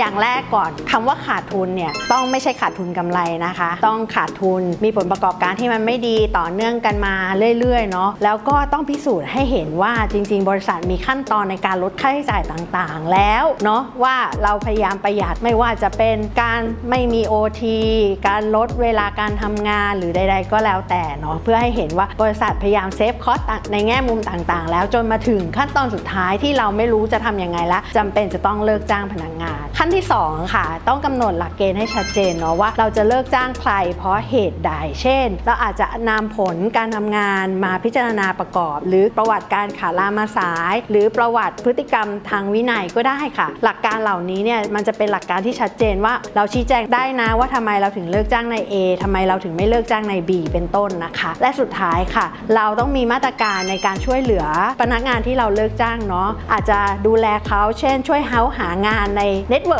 อย่างแรกก่อนคำว่าขาดทุนเนี่ยต้องไม่ใช่ขาดทุนกำไรนะคะ ต้องขาดทุนมีผลประกอบการที่มันไม่ดีต่อเนื่องกันมาเรื่อยๆเนาะแล้วก็ต้องพิสูจน์ให้เห็นว่าจริง ๆ บริษัทมีขั้นตอนในการลดค่าใช้จ่ายต่างๆ แล้วเนาะว่าเราพยายามประหยัดไม่ว่าจะเป็นการไม่มี OT การลดเวลาการทำงานหรือใด ๆ ก็แล้วแต่เนาะเพื่อให้เห็นว่าบริษัทพยายามเซฟคอสในแง่มุมต่างๆ แล้วจนมาถึงขั้นตอนสุดท้ายที่เราไม่รู้จะทำยังไงละจำเป็นจะต้องเลิกจ้างพนักงานขั้นที่สองค่ะ ต้องกำหนดหลักเกณฑ์ให้ชัดเจนเนาะว่าเราจะเลิกจ้างใครเพราะเหตุใด เช่น เราอาจจะนำผลการทำงานมาพิจารณาประกอบ หรือประวัติการขาลามาสาย หรือประวัติพฤติกรรมทางวินัยก็ได้ค่ะ หลักการเหล่านี้เนี่ยมันจะเป็นหลักการที่ชัดเจนว่าเราชี้แจงได้นะว่าทำไมเราถึงเลิกจ้างใน A ทำไมเราถึงไม่เลิกจ้างใน B เป็นต้นนะคะ และสุดท้ายค่ะ เราต้องมีมาตรการในการช่วยเหลือพนักงานที่เราเลิกจ้างเนาะอาจจะดูแลเขาเช่น ช่วยเขาหางานในเน็ตเวิร์ก